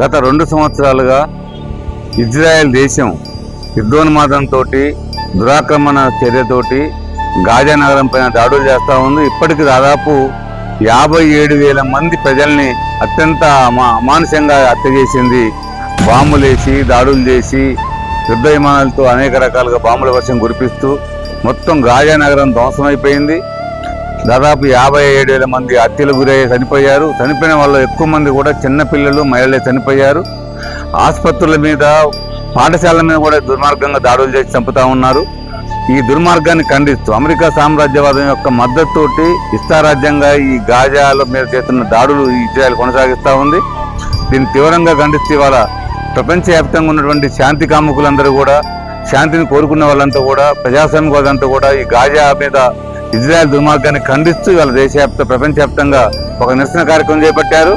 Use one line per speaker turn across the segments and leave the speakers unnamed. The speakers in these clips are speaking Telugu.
గత రెండు సంవత్సరాలుగా ఇజ్రాయెల్ దేశం యుద్ధోన్మాదంతో దురాక్రమణ చర్యతోటి గాజా నగరం పైన దాడులు చేస్తూ ఉంది. ఇప్పటికి దాదాపు యాభై ఏడు వేల మంది ప్రజల్ని అత్యంత అమానుషంగా హత్య చేసింది. బాంబులేసి దాడులు చేసి యుద్ధ విమానాలతో అనేక రకాలుగా బాంబుల వర్షం కురిపిస్తూ మొత్తం గాజా నగరం ధ్వంసమైపోయింది దాదాపు యాభై ఏడు వేల మంది హత్యలు గురయ్యి చనిపోయారు. చనిపోయిన వాళ్ళు ఎక్కువ మంది కూడా చిన్నపిల్లలు మహిళలే చనిపోయారు. ఆసుపత్రుల మీద పాఠశాలల మీద కూడా దుర్మార్గంగా దాడులు చేసి చంపుతా ఉన్నారు. ఈ దుర్మార్గాన్ని ఖండిస్తూ అమెరికా సామ్రాజ్యవాదం యొక్క మద్దతుతోటి ఇష్టారాజ్యంగా ఈ గాజాల మీద చేస్తున్న దాడులు ఈ కొనసాగిస్తూ ఉంది. దీన్ని తీవ్రంగా ఖండిస్తూ ఇవాళ ప్రపంచవ్యాప్తంగా ఉన్నటువంటి శాంతి కాముకులందరూ కూడా శాంతిని కోరుకున్న వాళ్ళంతా కూడా ప్రజాస్వామ్యవాదంతా కూడా ఈ గాజా మీద ఇజ్రాయెల్ దుర్మార్గాన్ని ఖండిస్తూ ఇవాళ దేశవ్యాప్త ప్రపంచవ్యాప్తంగా ఒక నిరసన కార్యక్రమం చేపట్టారు.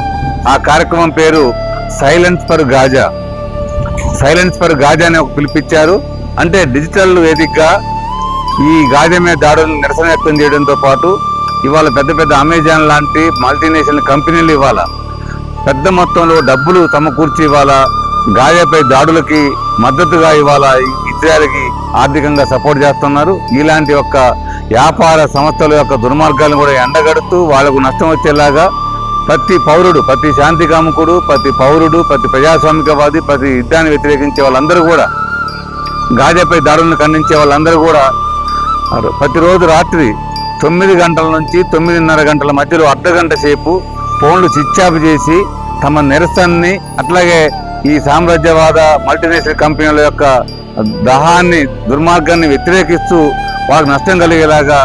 ఆ కార్యక్రమం పేరు silence for Gaza. Silence for Gaza అని ఒక పిలిపించారు అంటే డిజిటల్ వేదికగా ఈ గాజా మీద దాడులను నిరసన వ్యక్తం చేయడంతో పాటు ఇవాళ పెద్ద పెద్ద అమెజాన్ లాంటి మల్టీనేషనల్ కంపెనీలు ఇవాళ పెద్ద మొత్తంలో డబ్బులు సమకూర్చి ఇవాళ గాజాపై దాడులకి మద్దతుగా ఇవాళ ఇజ్రాయల్కి ఆర్థికంగా సపోర్ట్ చేస్తున్నారు. ఇలాంటి యొక్క వ్యాపార సంస్థల యొక్క దుర్మార్గాలను కూడా ఎండగడుతూ వాళ్ళకు నష్టం వచ్చేలాగా ప్రతి పౌరుడు ప్రతి శాంతి కాముకుడు ప్రతి పౌరుడు ప్రతి ప్రజాస్వామికవాది ప్రతి యుద్ధాన్ని వ్యతిరేకించే వాళ్ళందరూ కూడా గాజాపై దాడులను ఖండించే వాళ్ళందరూ కూడా ప్రతిరోజు రాత్రి తొమ్మిది గంటల నుంచి తొమ్మిదిన్నర గంటల మధ్యలో అర్ధ గంట సేపు ఫోన్లు స్విచ్ ఆఫ్ చేసి తమ నిరసనని అట్లాగే ఈ సామ్రాజ్యవాద మల్టీనేషనల్ కంపెనీల యొక్క దహాన్ని దుర్మార్గాన్ని వ్యతిరేకిస్తూ వాళ్ళకి నష్టం కలిగేలాగా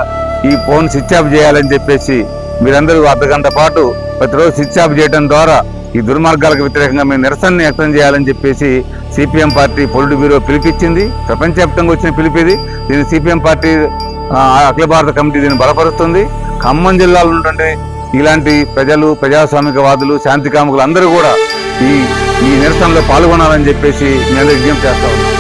ఈ ఫోన్ స్విచ్ ఆఫ్ చేయాలని చెప్పేసి మీరందరూ అర్ధ గంట పాటు ప్రతిరోజు స్విచ్ ఆఫ్ చేయడం ద్వారా ఈ దుర్మార్గాలకు వ్యతిరేకంగా మేము నిరసనని వ్యక్తం చేయాలని చెప్పేసి సిపిఎం పార్టీ పొలిట్ బ్యూరో పిలిపించింది. ప్రపంచవ్యాప్తంగా వచ్చిన పిలిపిది దీన్ని సిపిఎం పార్టీ అఖిల భారత కమిటీ దీన్ని బలపరుస్తుంది. ఖమ్మం జిల్లాలో ఉన్నటువంటి ఇలాంటి ప్రజలు ప్రజాస్వామికవాదులు శాంతి కాముకులు అందరూ కూడా ఈ ఈ నిరసనలో పాల్గొనాలని చెప్పేసి నేను విజ్ఞప్తి చేస్తా ఉన్నాను.